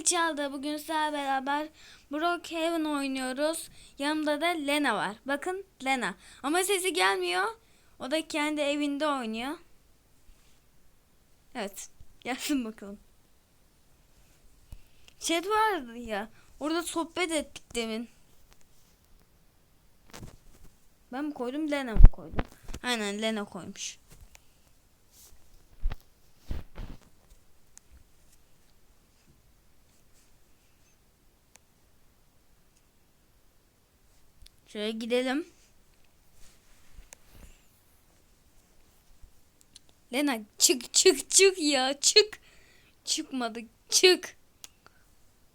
zil çaldı. Bugün sizlerle beraber Brookhaven oynuyoruz. Yanımda da Lena var. Bakın Lena. Ama sesi gelmiyor. O da kendi evinde oynuyor. Evet. Gelsin bakalım. Chat vardı ya. Orada sohbet ettik demin. Ben mi koydum Lena mı koydum? Aynen Lena koymuş. Şöyle gidelim. Lena çık çık çık ya çık. Çıkmadı çık.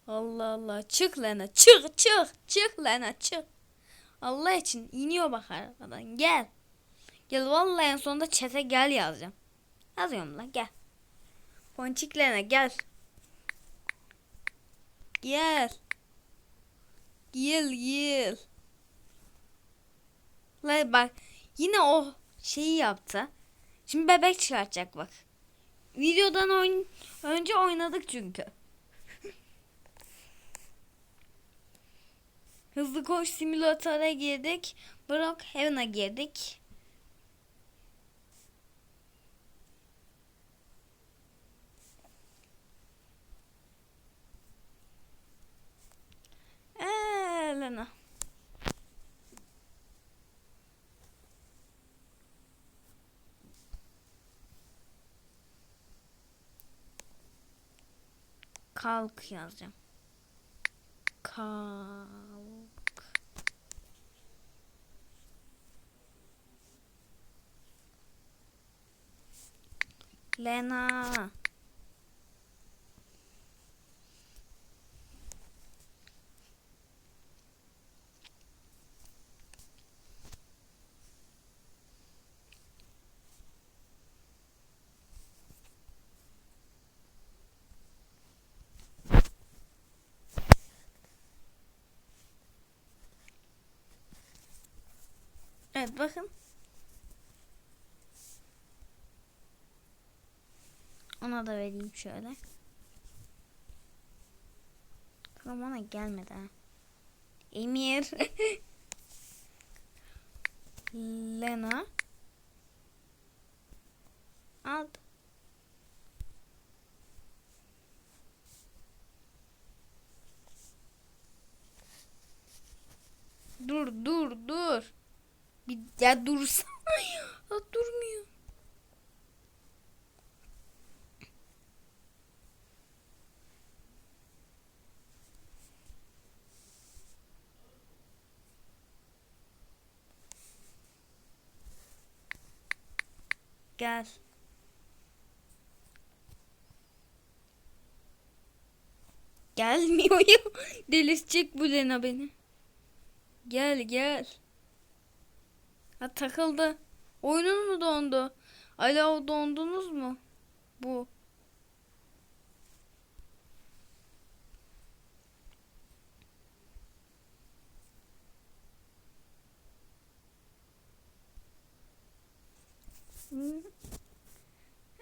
Allah Allah çık Lena çık çık çık Lena çık. Allah için iniyor bak arabadan gel. Gel vallahi en sonunda çete gel yazacağım. Yazıyorum lan gel. Ponçik Lena gel. Gel. Gel gel. La bak yine o şeyi yaptı. Şimdi bebek çıkartacak bak. Videodan oyn önce oynadık çünkü. Hızlı koş simülatöre girdik. Brookhaven'a girdik. Eee Kalk yazacağım. Kalk. Lena. Evet bakın. Ona da vereyim şöyle. Tamam ona gelmedi ha. Emir. Lena. Al. Dur dur dur. Bir ya dursana ya. Durmuyor. Gel. Gelmiyor ya. Delirtecek bu Lena beni. Gel gel. Ha takıldı. Oyunun mu dondu? Alo dondunuz mu? Bu.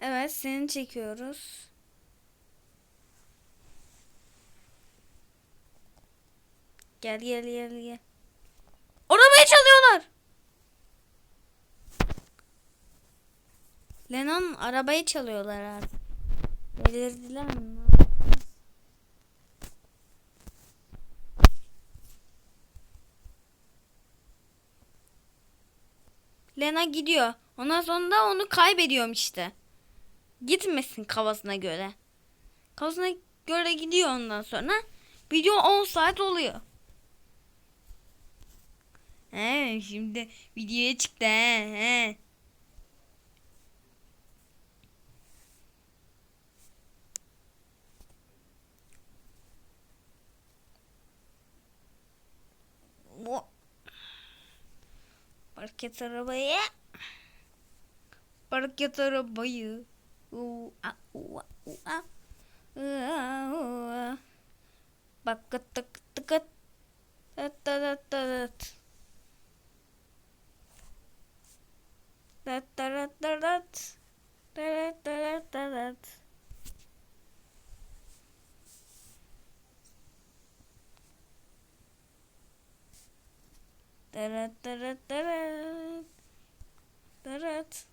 Evet seni çekiyoruz. Gel gel gel gel. Arabayı çalıyorlar. Lennon arabayı çalıyorlar abi. Delirdiler mi? Lena gidiyor. Ondan sonra da onu kaybediyorum işte. Gitmesin kafasına göre. Kafasına göre gidiyor ondan sonra. Video 10 saat oluyor. He şimdi videoya çıktı he. he. Bu- Park et arabayı. Park et arabayı. Bak tık tık. Tat tat tat tat. Tat tat tat tat. Tat tat tat tat. Darat darat darat. Darat.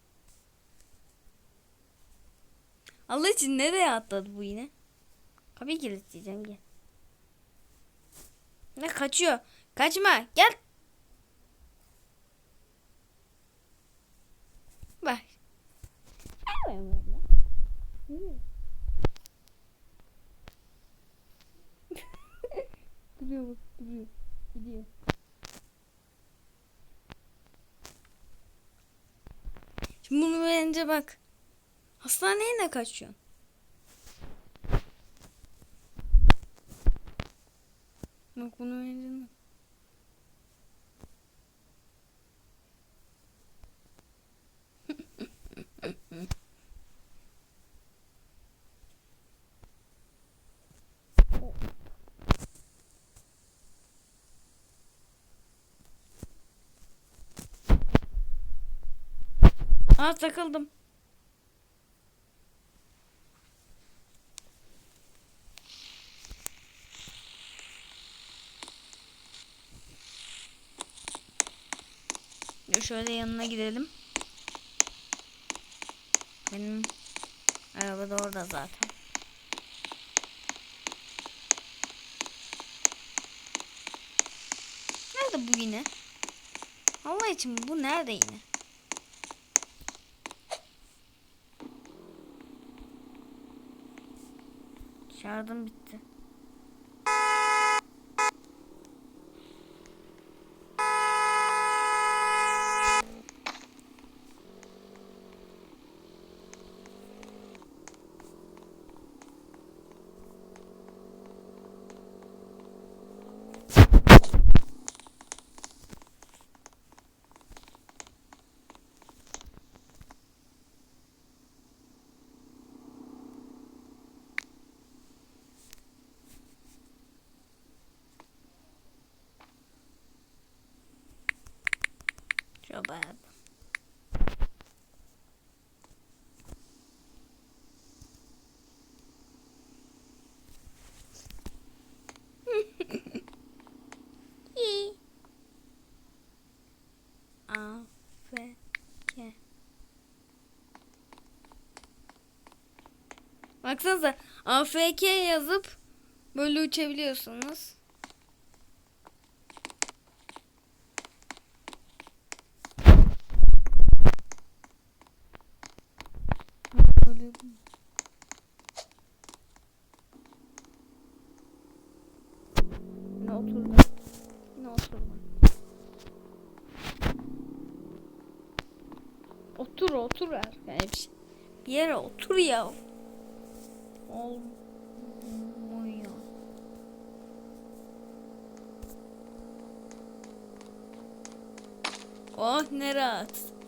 Allah için nereye atladı bu yine? Kapıyı kilitleyeceğim gel. Ne kaçıyor? Kaçma gel. Bak. duruyor bak duruyor. Gidiyor. Şimdi bunu verince bak. Hastaneye ne kaçıyorsun? Bak bunu verince ne? Aa takıldım. Şöyle yanına gidelim. Benim araba da orada zaten. Nerede bu yine? Allah için bu nerede yine? Şarjım bitti. Baksanıza AFK yazıp böyle uçabiliyorsunuz. Yine oturdu. Yine oturdu. Otur otur arkadaş. Bir yere otur ya. Olmuyor. Oh ne rahat.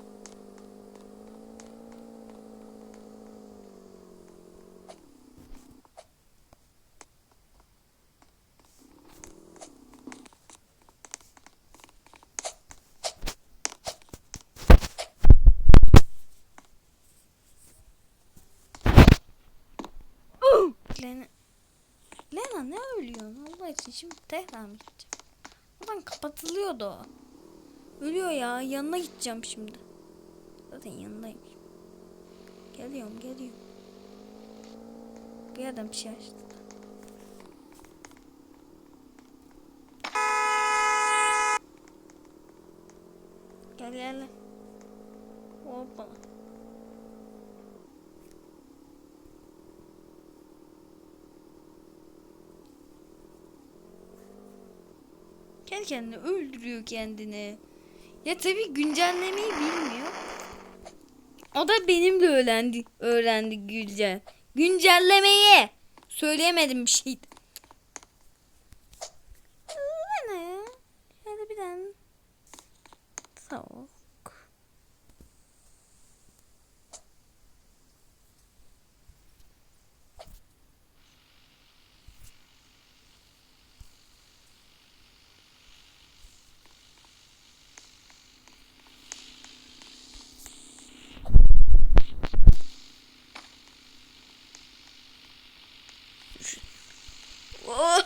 Lena, Lena ne ölüyorsun Allah için şimdi tekrar mı gideceğim? Oradan kapatılıyordu o. Ölüyor ya yanına gideceğim şimdi. Zaten yanındayım. Geliyorum geliyorum. Bir adam bir şey açtı. Gel gel. Kendi kendine öldürüyor kendini. Ya tabii güncellemeyi bilmiyor. O da benimle öğrendi, öğrendi güncel. Güncellemeyi. Söyleyemedim bir şey. Ne ya? Şöyle bir tane. Soğuk. Oh.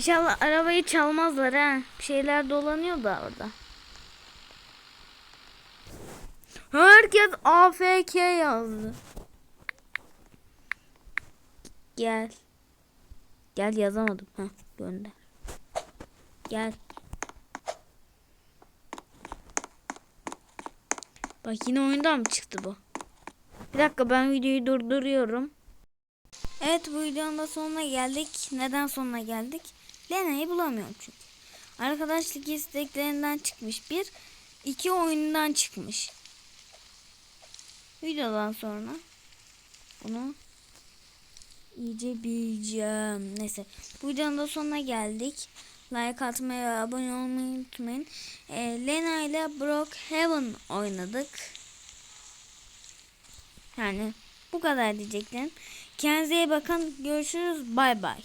İnşallah arabayı çalmazlar ha. Bir şeyler dolanıyor da orada. Herkes AFK yazdı. Gel. Gel yazamadım. Ha gönder. Gel. Bak yine oyundan mı çıktı bu? Bir dakika ben videoyu durduruyorum. Evet bu videonun da sonuna geldik. Neden sonuna geldik? Lena'yı bulamıyorum çünkü. Arkadaşlık isteklerinden çıkmış bir. iki oyundan çıkmış. Videodan sonra bunu iyice bileceğim. Neyse bu videonun da sonuna geldik. Like atmayı ve abone olmayı unutmayın. Ee, Lena ile Brookhaven oynadık. Yani bu kadar diyeceklerim. Kendinize iyi bakın. Görüşürüz. Bay bay.